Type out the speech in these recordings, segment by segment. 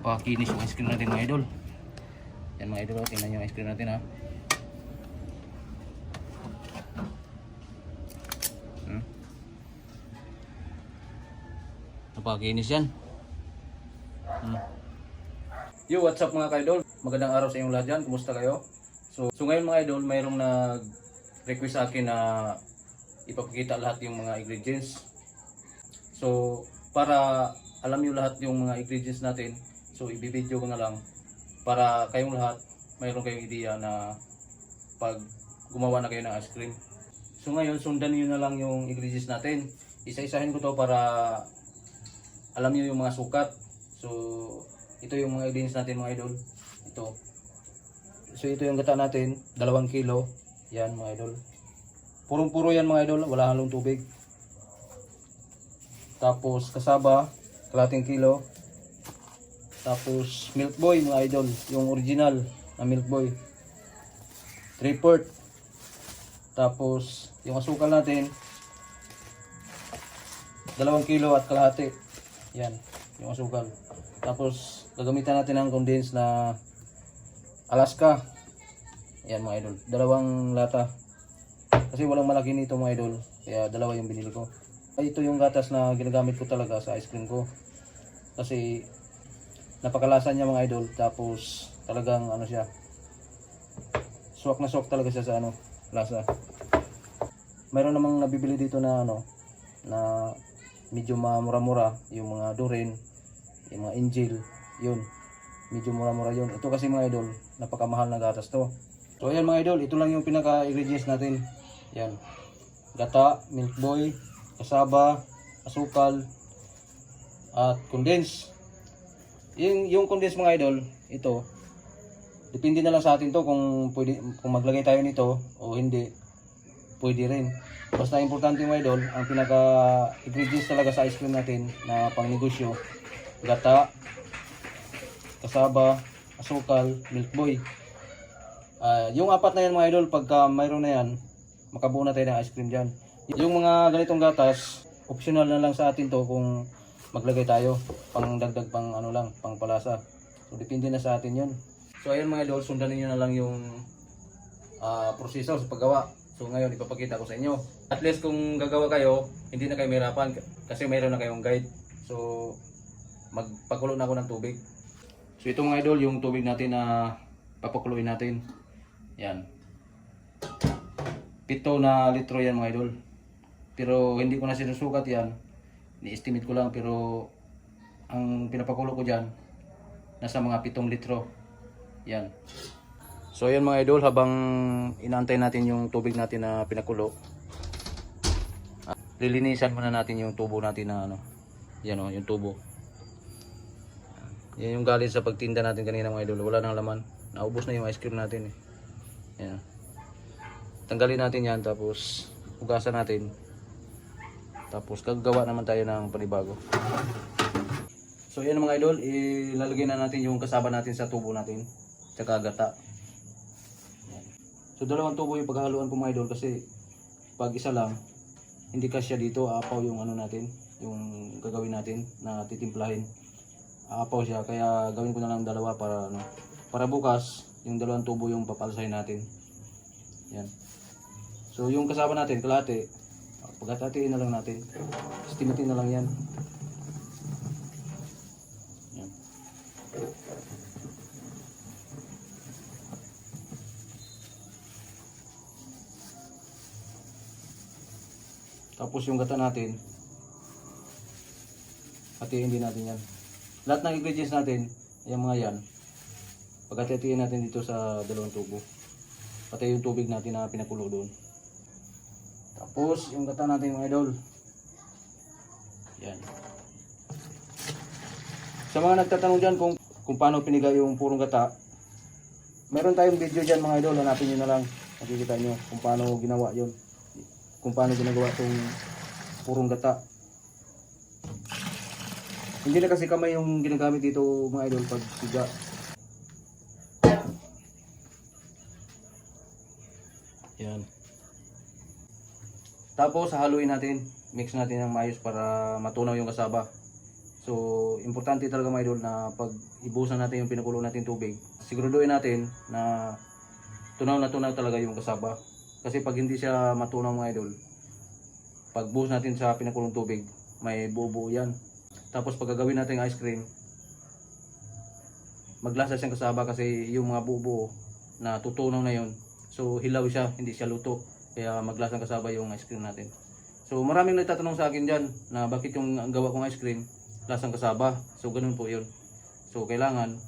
Pakinis yung ice cream natin mga idol. Yan mga idol, oh. tingnan yung ice cream natin ha. Hmm. Napakinis yan. Hmm. Yo, what's up mga ka-idol? Magandang araw sa inyong lahat dyan. Kumusta kayo? So, so ngayon mga idol, mayroong nag-request sa akin na ipapakita lahat yung mga ingredients. So, para alam nyo lahat yung mga ingredients natin, so ibibideo ko na lang para kayong lahat mayroon kayong ideya na pag gumawa na kayo ng ice cream. So ngayon, sundan niyo na lang yung ingredients natin. Isa-isahin ko to para alam niyo yung mga sukat. So, ito yung mga ingredients natin mga idol. Ito. So, ito yung gata natin. Dalawang kilo. Yan mga idol. Purong-puro yan mga idol. Wala halong tubig. Tapos, kasaba. Kalating kilo. Tapos, milk boy mga idol. Yung original na milk boy. 3 quart. Tapos, yung asukal natin. Dalawang kilo at kalahati. Yan, yung asukal. Tapos, gagamitan natin ng condensed na Alaska. Yan mga idol. Dalawang lata. Kasi walang malaki nito mga idol. Kaya dalawa yung binili ko. Ay, ito yung gatas na ginagamit ko talaga sa ice cream ko. Kasi napakalasa niya mga idol. Tapos talagang ano siya. Swak na swak talaga siya sa ano, lasa. Mayroon namang nabibili dito na ano, na medyo mura-mura. Yung mga Durin, yung mga Angel, yun. Medyo mura-mura yun. Ito kasi mga idol, napakamahal na gatas to. So ayan mga idol, ito lang yung pinaka-ingredients natin. Yan. Gata, milk boy, kasaba, asukal, at condense. Yung, yung condense mga idol, ito, depende na lang sa atin to kung, pwede, kung maglagay tayo nito o hindi. Pwede rin. Basta importante mga idol, ang pinaka-ingredients talaga sa ice cream natin na pang negosyo, gata, kasaba, asukal, milk boy. Ah, yung apat na yan mga idol, pagka mayroon na yan, makabuo na tayo ng ice cream dyan. Yung mga ganitong gatas, optional na lang sa atin to kung maglagay tayo, pang dagdag pang ano lang, pang palasa. So depende na sa atin yun. So ayun mga idol, sundan niyo na lang yung ah, proseso sa paggawa. So ngayon ipapakita ko sa inyo. At least kung gagawa kayo, hindi na kayo mahirapan kasi mayroon na kayong guide. So magpakulo na ako ng tubig. So ito mga idol, yung tubig natin na papakuluin natin. Yan. Pito na litro yan mga idol. Pero hindi ko na sinusukat yan. Ni-estimate ko lang pero ang pinapakulo ko dyan nasa mga pitong litro. Yan. So ayan mga idol, habang inaantay natin yung tubig natin na pinakulo, ah, lilinisan muna natin yung tubo natin na ano. Yan o, yung tubo. Yan yung galing sa pagtinda natin kanina mga idol. Wala nang laman. Naubos na yung ice cream natin eh. Yan. Tanggalin natin yan tapos hugasan natin. Tapos gagawa naman tayo ng panibago. So yan mga idol, ilalagay na natin yung kasaba natin sa tubo natin. Tsaka gata. So dalawang tubo yung paghahaluan ko mga idol kasi pag isa lang, hindi kasya dito, aapaw yung ano natin, yung gagawin natin na titimplahin. Aapaw siya, kaya gawin ko na lang dalawa para ano, para bukas, yung dalawang tubo yung papalsahin natin. Yan. So yung kasama natin, kalate, pagkatatiin na lang natin. Estimatin na lang yan. Yan. Tapos yung gata natin, hatiin din natin yan. Lahat ng ingredients natin, yung mga yan, pagkatatiin natin dito sa dalawang tubo. Pati yung tubig natin na pinakulo doon. Tapos yung gata natin mga idol. Yan. Sa mga nagtatanong dyan kung, kung paano piniga yung purong gata, meron tayong video dyan mga idol, hanapin nyo na lang. Makikita nyo kung paano ginawa yun. Kung paano ginagawa itong purong gata. Hindi na kasi kamay yung ginagamit dito mga idol pag piga. Yan. Tapos haluin natin. Mix natin ng maayos para matunaw yung kasaba. So importante talaga mga idol na pag ibusan natin yung pinakulo natin tubig, siguraduhin natin na tunaw na tunaw talaga yung kasaba. Kasi pag hindi siya matunaw mga idol, pag buhos natin sa pinakulong tubig, may buo-buo yan. Tapos pag gagawin natin ice cream, maglasa siyang kasaba kasi yung mga buo-buo na tutunaw na yon So hilaw siya, hindi siya luto. Kaya maglasang kasaba yung ice cream natin. So maraming nagtatanong sa akin dyan na bakit yung gawa kong ice cream, lasang kasaba. So ganun po yun. So kailangan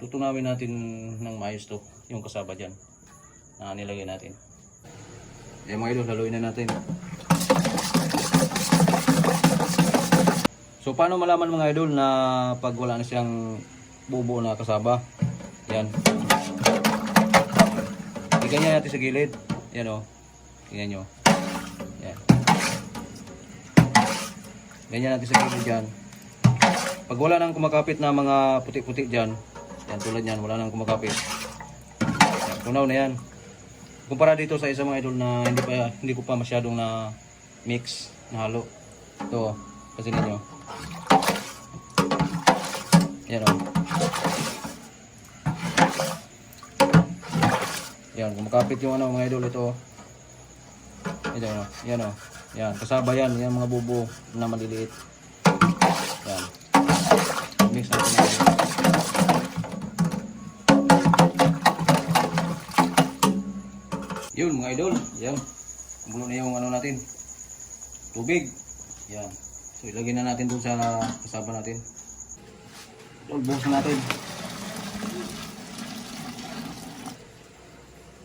tutunawin natin ng maayos to, yung kasaba dyan na nilagay natin. Eh mga idol, haluin na natin. So paano malaman mga idol na pag wala na siyang bubo na kasaba? Yan. Iganyan natin sa gilid. Yan o. Tingnan nyo. Yan. Ganyan natin sa gilid dyan. Pag wala nang kumakapit na mga puti-puti dyan, yan tulad yan, wala nang kumakapit. Yan, tunaw na yan. Kumpara dito sa isang mga idol na hindi pa hindi ko pa masyadong na mix na halo. Ito, kasi ninyo. Yan o. Yan, kumakapit yung ano mga idol ito. oh. Ito o. Yan o. Yan, kasaba yan. Yan mga bubo na maliliit. Yan. Mix natin yan. Yun mga idol. Yan. Kumulo na yung ano natin. Tubig. Yan. So ilagay na natin dun sa kasaba natin. Idol, na natin.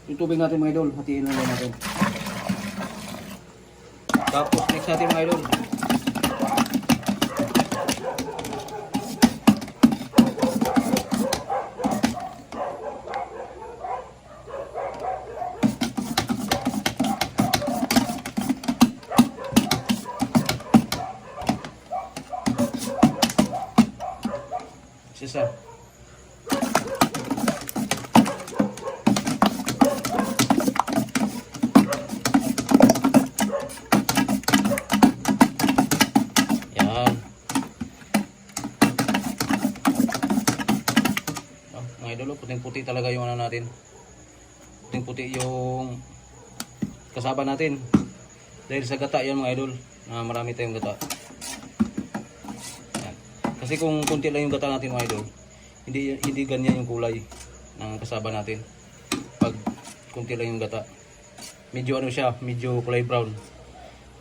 Yung tubig natin mga idol, hatiin lang natin. Tapos mix natin mga idol. Natin. Puting-puti yung kasaba natin. Dahil sa gata yan mga idol, na marami tayong gata. Yan. Kasi kung kunti lang yung gata natin mga idol, hindi hindi ganyan yung kulay ng kasaba natin. Pag kunti lang yung gata. Medyo ano siya, medyo kulay brown.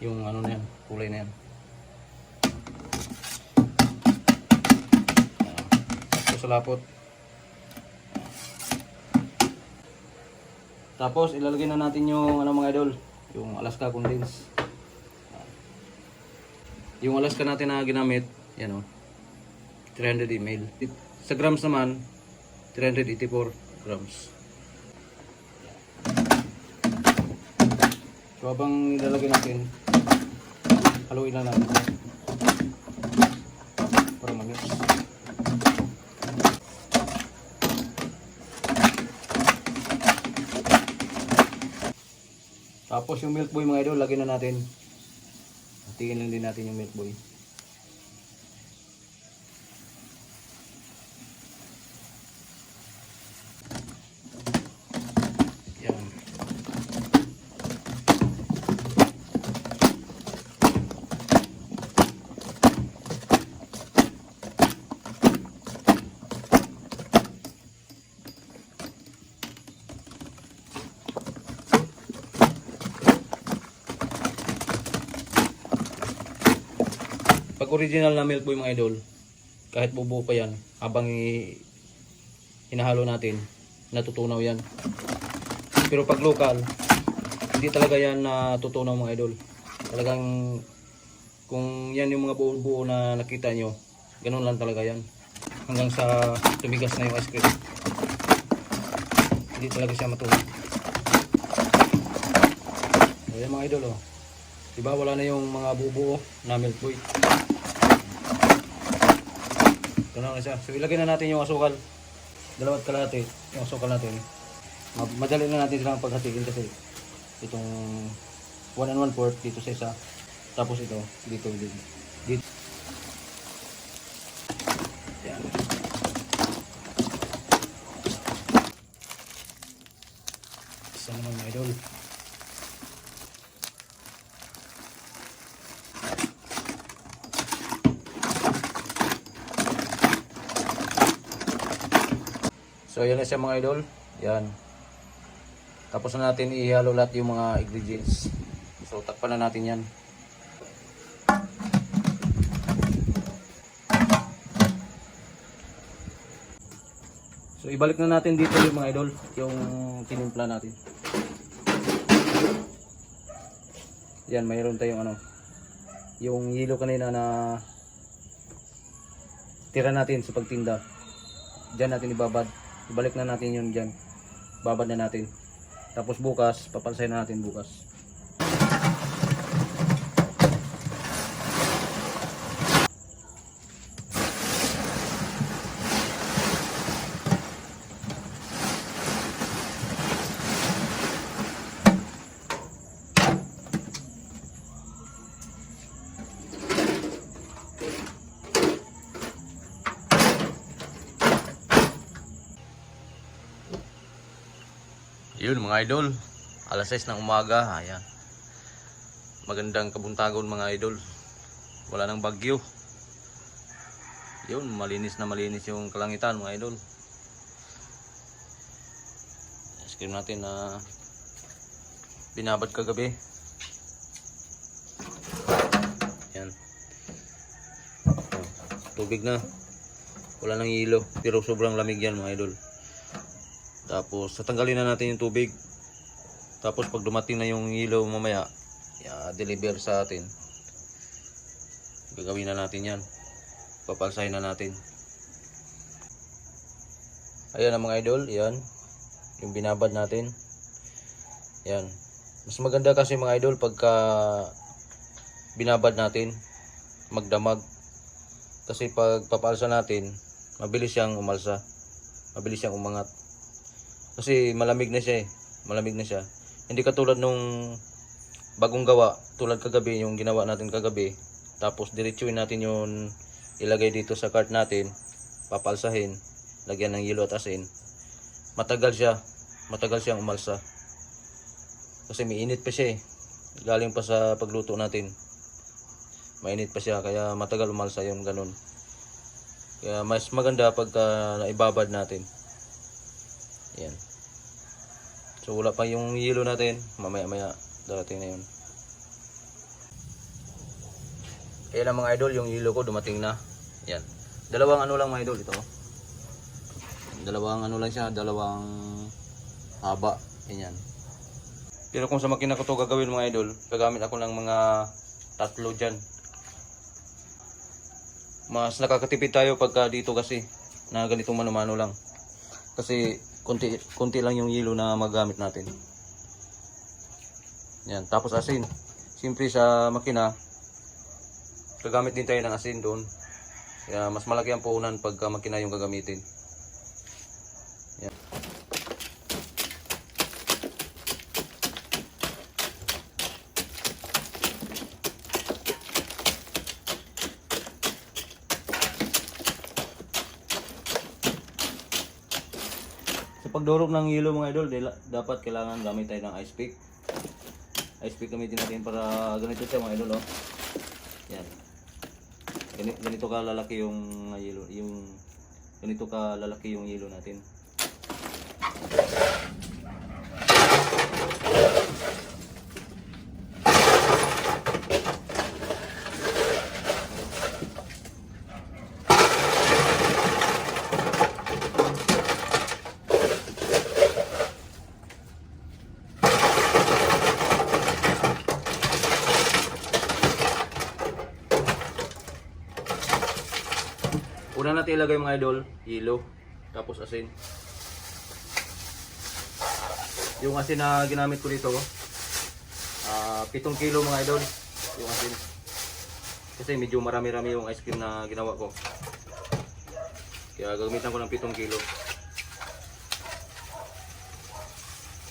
Yung ano na yan, kulay na yan. Tapos sa lapot. Tapos ilalagay na natin yung ano mga idol, yung Alaska condense. Yung Alaska natin na ginamit, yan o. 300 ml. Sa grams naman, 384 grams. So habang ilalagay natin, haluin lang natin. Para mag-mix. Tapos yung milk boy mga idol, lagyan na natin. Tingin lang din natin yung milk boy. Pag original na milk boy mga idol, kahit bubuo pa yan, habang hinahalo natin, natutunaw yan. Pero pag local, hindi talaga yan natutunaw mga idol. Talagang kung yan yung mga buo-buo na nakita nyo, ganun lang talaga yan. Hanggang sa tumigas na yung ice cream. Hindi talaga siya matunaw. Ayan mga idol oh. Diba wala na yung mga bubuo na milk boy. Tunaw na siya. So ilagay na natin yung asukal. Dalawat kalahati yung asukal natin. Ma- Madali na natin silang paghatiin kasi itong 1 and 1 fourth dito sa isa. Tapos ito dito dito. Dito. Yan. Isa naman mga idol. So yan na siya mga idol. Yan. Tapos na natin ihalo lahat yung mga ingredients. So takpan na natin yan. So ibalik na natin dito yung mga idol, yung tinimpla natin. Yan, mayroon tayong ano, yung yelo kanina na tira natin sa pagtinda. Diyan natin ibabad. Ibalik na natin yun diyan. Babad na natin. Tapos bukas, papalsay na natin bukas. Yun mga idol, alas 6 ng umaga, ayan. Magandang kabuntagon mga idol. Wala nang bagyo. Yun, malinis na malinis yung kalangitan mga idol. Ice natin na binabad kagabi. Yan. Tubig na. Wala nang hilo, pero sobrang lamig yan mga idol. Tapos tatanggalin na natin yung tubig. Tapos pag dumating na yung ilaw mamaya, i-deliver sa atin. Gagawin na natin yan. Papalsahin na natin. Ayan ang mga idol, yan. Yung binabad natin. Yan. Mas maganda kasi mga idol pagka binabad natin, magdamag. Kasi pag papalsa natin, mabilis siyang umalsa. Mabilis siyang umangat. Kasi malamig na siya eh. Malamig na siya. Hindi katulad nung bagong gawa, tulad kagabi, yung ginawa natin kagabi. Tapos diretsuin natin yung ilagay dito sa cart natin, papalsahin, lagyan ng yelo at asin. Matagal siya. Matagal siyang umalsa. Kasi may init pa siya eh. Galing pa sa pagluto natin. Mainit pa siya kaya matagal umalsa yung ganun. Kaya mas maganda pagka naibabad natin. Yan. So wala pa yung yelo natin. Mamaya maya darating na yun. Ayan ang mga idol, yung yelo ko dumating na. Yan. Dalawang ano lang mga idol ito. Dalawang ano lang siya, dalawang haba. Yan. Pero kung sa makina ko to gagawin mga idol, gagamit ako ng mga tatlo dyan. Mas nakakatipid tayo pagka dito kasi na ganitong mano-mano lang. Kasi konti, konti lang yung yelo na magamit natin. Yan, tapos asin. Siyempre sa makina, gagamit din tayo ng asin doon. Kaya mas malaki ang puhunan pagka makina yung gagamitin. Pagdurog ng yelo mga idol, dapat kailangan gamit tayo ng ice pick. Ice pick gamitin natin para ganito siya mga idol oh. Yan. Ganito, ganito ka lalaki yung yelo, yung ganito ka lalaki yung yelo natin. Una natin ilagay mga idol, yelo, tapos asin. Yung asin na ginamit ko dito, ah 7 kilo mga idol, yung asin. Kasi medyo marami-rami yung ice cream na ginawa ko. Kaya gagamitan ko ng 7 kilo.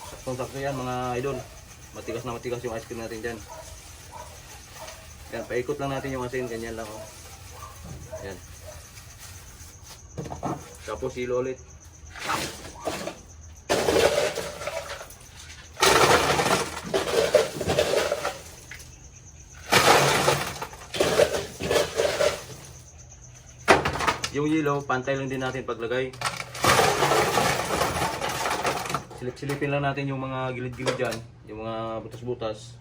Saktong sakto yan mga idol. Matigas na matigas yung ice cream natin dyan. Yan, paikot lang natin yung asin, ganyan lang oh. Yan. Tapos hilo ulit. Yung yelo, pantay lang din natin paglagay. Silip-silipin lang natin yung mga gilid-gilid dyan, yung mga butas-butas.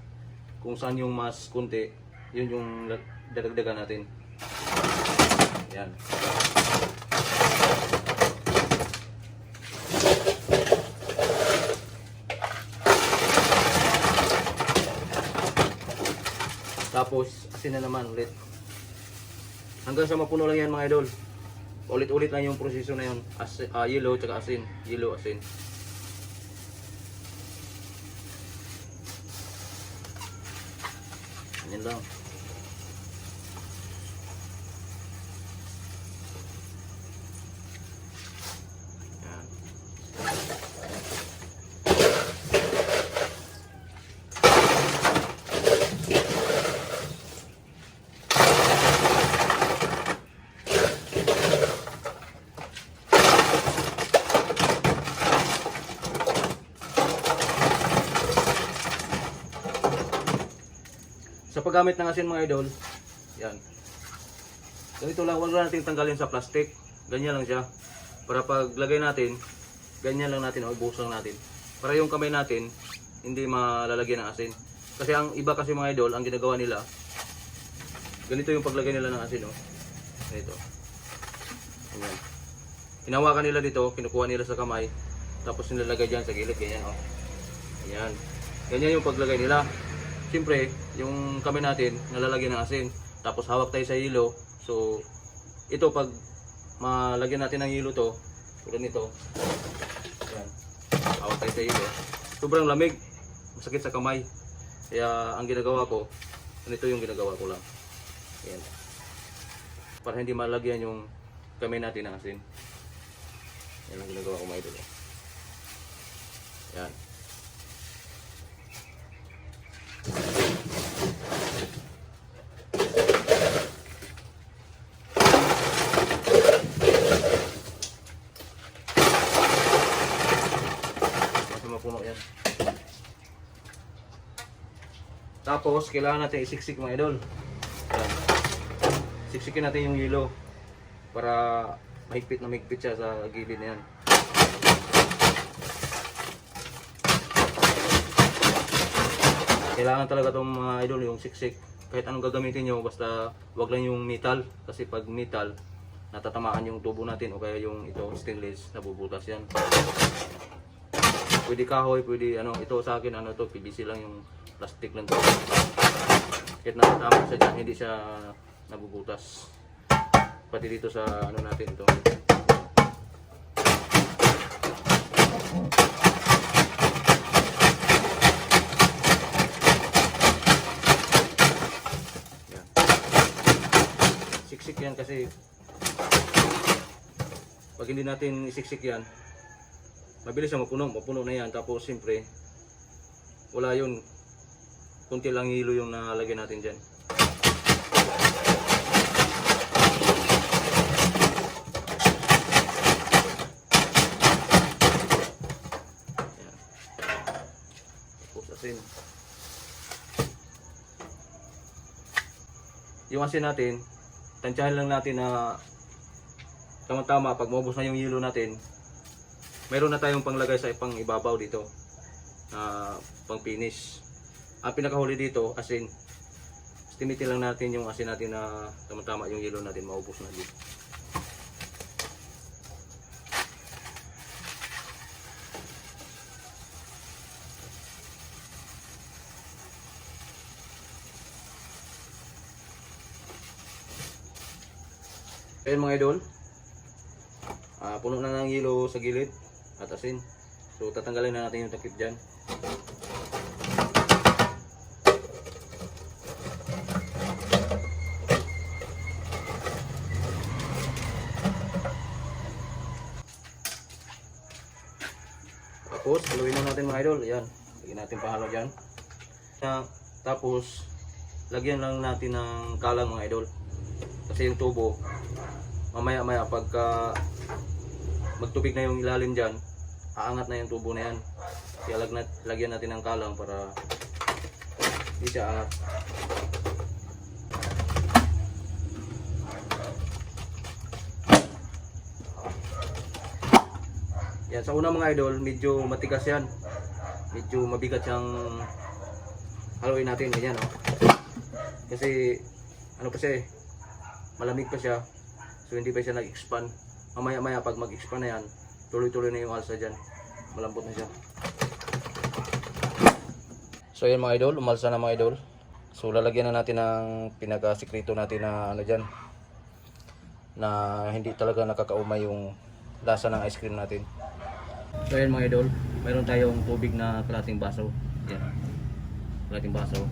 Kung saan yung mas kunti, yun yung dadagdagan natin. Yan. Tapos, asin na naman ulit. Hanggang sa mapuno lang yan mga idol. Ulit-ulit lang yung proseso na yun. As, ah, yellow tsaka asin. Yellow, asin. Yan lang. Paggamit ng asin mga idol, yan. Ganito lang, wag lang natin tanggalin sa plastic. Ganyan lang siya. Para paglagay natin, ganyan lang natin, ubos lang natin. Para yung kamay natin, hindi malalagyan ng asin. Kasi ang iba kasi mga idol, ang ginagawa nila, ganito yung paglagay nila ng asin, oh. Ganito. Ganyan. Hinawakan nila dito, kinukuha nila sa kamay, tapos nilalagay dyan sa gilid, ganyan, oh. Ganyan. Ganyan yung paglagay nila. Siyempre, yung kamay natin, nalalagyan ng asin. Tapos hawak tayo sa hilo. So, ito pag malagyan natin ng hilo to, tulad nito. Yan. Hawak tayo sa hilo. Sobrang lamig. Masakit sa kamay. Kaya ang ginagawa ko, ganito yung ginagawa ko lang. Yan. Para hindi malagyan yung kamay natin ng asin. Yan ang ginagawa ko mga idol. Yan. Kasi mapuno yan. Tapos, kailangan natin isiksik mga idol. Siksikin natin yung hilo para mahigpit na mahigpit siya sa gilid na yan. Kailangan talaga itong mga idol yung siksik. Kahit anong gagamitin nyo, basta wag lang yung metal. Kasi pag metal, natatamaan yung tubo natin o kaya yung ito stainless, nabubutas yan. Pwede kahoy, pwede ano, ito sa akin ano to, PVC lang yung plastic lang to. Kahit natatama siya dyan, hindi siya nabubutas. Pati dito sa ano natin ito. Yan. Siksik yan kasi pag hindi natin isiksik yan, mabilis siya mapuno, mapuno na yan. Tapos siyempre, wala yun. Kunti lang hilo yung nalagyan natin dyan. Yan. Tapos asin. Yung asin natin, tansyahan lang natin na tama-tama pag maubos na yung yelo natin, meron na tayong panglagay sa pang ibabaw dito na pang finish. Ang pinakahuli dito, asin. Estimitin lang natin yung asin natin na tama-tama yung yelo natin maubos na dito. Ayan mga idol. Ah, puno na ng yelo sa gilid at asin. So tatanggalin na natin yung takip dyan. Tapos, haluin na natin mga idol. Ayan. Lagyan natin pahalo dyan. Tapos, lagyan lang natin ng kalang mga idol. Kasi yung tubo, mamaya maya pagka magtubig na yung ilalim dyan, aangat na yung tubo na yan. Kaya lag lagyan natin ng kalang para hindi siya angat. Yan, sa una mga idol, medyo matigas yan. Medyo mabigat siyang haluin natin, ganyan oh. Kasi, ano kasi, malamig pa siya. So hindi pa siya nag-expand. Mamaya maya pag mag-expand na yan, tuloy-tuloy na yung alsa dyan. Malambot na siya. So yan mga idol, umalsa na mga idol. So lalagyan na natin ng pinaka-sikrito natin na ano dyan. Na hindi talaga nakakaumay yung lasa ng ice cream natin. So yan mga idol, mayroon tayong tubig na kalating baso. Yan. Kalating baso.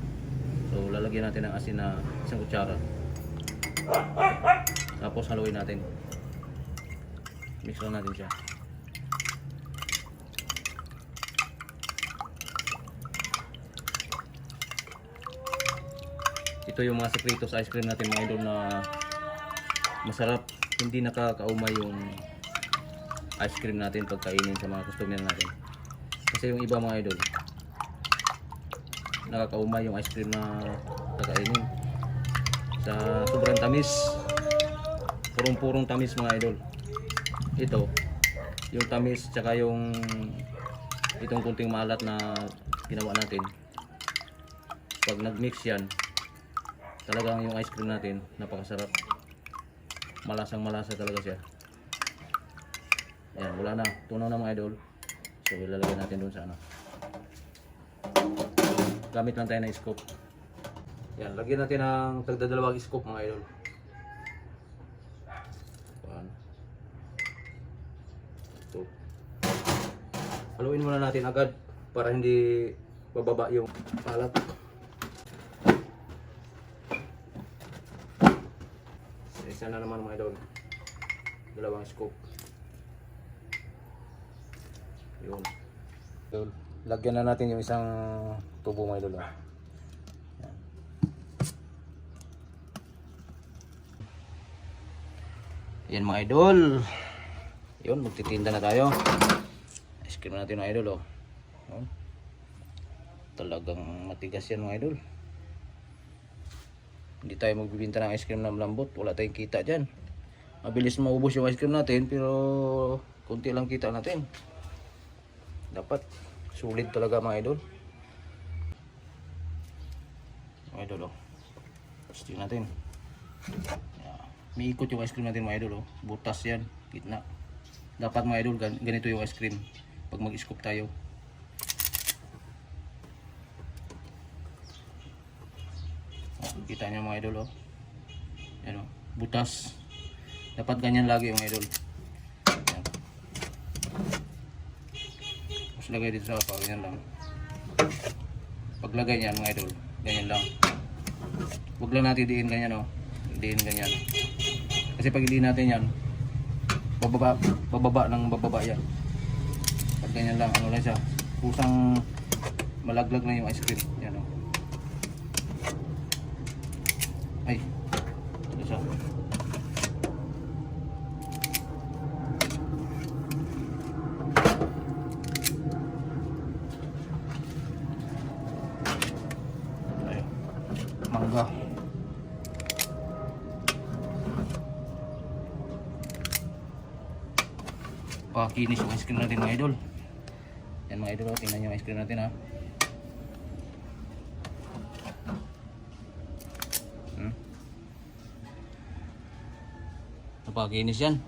So lalagyan natin ng asin na isang kutsara. Tapos haluin natin. Mix lang natin siya. Ito yung mga sekreto sa ice cream natin mga idol na masarap. Hindi nakakaumay yung ice cream natin pagkainin sa mga customer natin. Kasi yung iba mga idol, nakakaumay yung ice cream na kakainin. Sa sobrang tamis, purong-purong tamis mga idol. Ito, yung tamis tsaka yung itong kunting maalat na ginawa natin. Pag nag-mix yan, talagang yung ice cream natin napakasarap. Malasang malasa talaga siya. Ayan, wala na. Tunaw na mga idol. So, ilalagay natin doon sa ano. Gamit lang tayo ng scoop. Yan, lagyan natin ng tagdadalawang scoop mga idol. Two. Haluin muna natin agad para hindi bababa yung kalat. Isa na naman mga idol. Dalawang scoop. Yun. Idol. Lagyan na natin yung isang tubo mga idol. ah. Yan mga idol. Yun, magtitinda na tayo. Ice cream natin mga idol. Oh. Yun. Talagang matigas yan mga idol. Hindi tayo magbibinta ng ice cream na malambot. Wala tayong kita dyan. Mabilis maubos yung ice cream natin pero konti lang kita natin. Dapat sulit talaga mga idol. Mga idol oh. Testing natin. Yeah. May ikot yung ice cream natin mga idol oh. Butas yan. Gitna. Dapat mga idol gan- ganito yung ice cream. Pag mag-scoop tayo. Oh, kita niyo mga idol oh. Yan oh. Butas. Dapat ganyan lagi yung idol. Yan. Tapos lagay dito sa kapaw. Ganyan lang. Paglagay niyan mga idol. Ganyan lang. Huwag lang natin diin ganyan oh. Diin ganyan. Kasi pag hindi natin yan, bababa, bababa ng bababa yan. Pag ganyan lang, ano lang siya. Kusang malaglag na yung ice cream. Yan oh. Ay, ano siya? Ay, mangga. Pakinis yung ice cream natin mga idol. Yan mga idol, oh. tingnan yung ice cream natin ha. Hmm? Napakinis yan.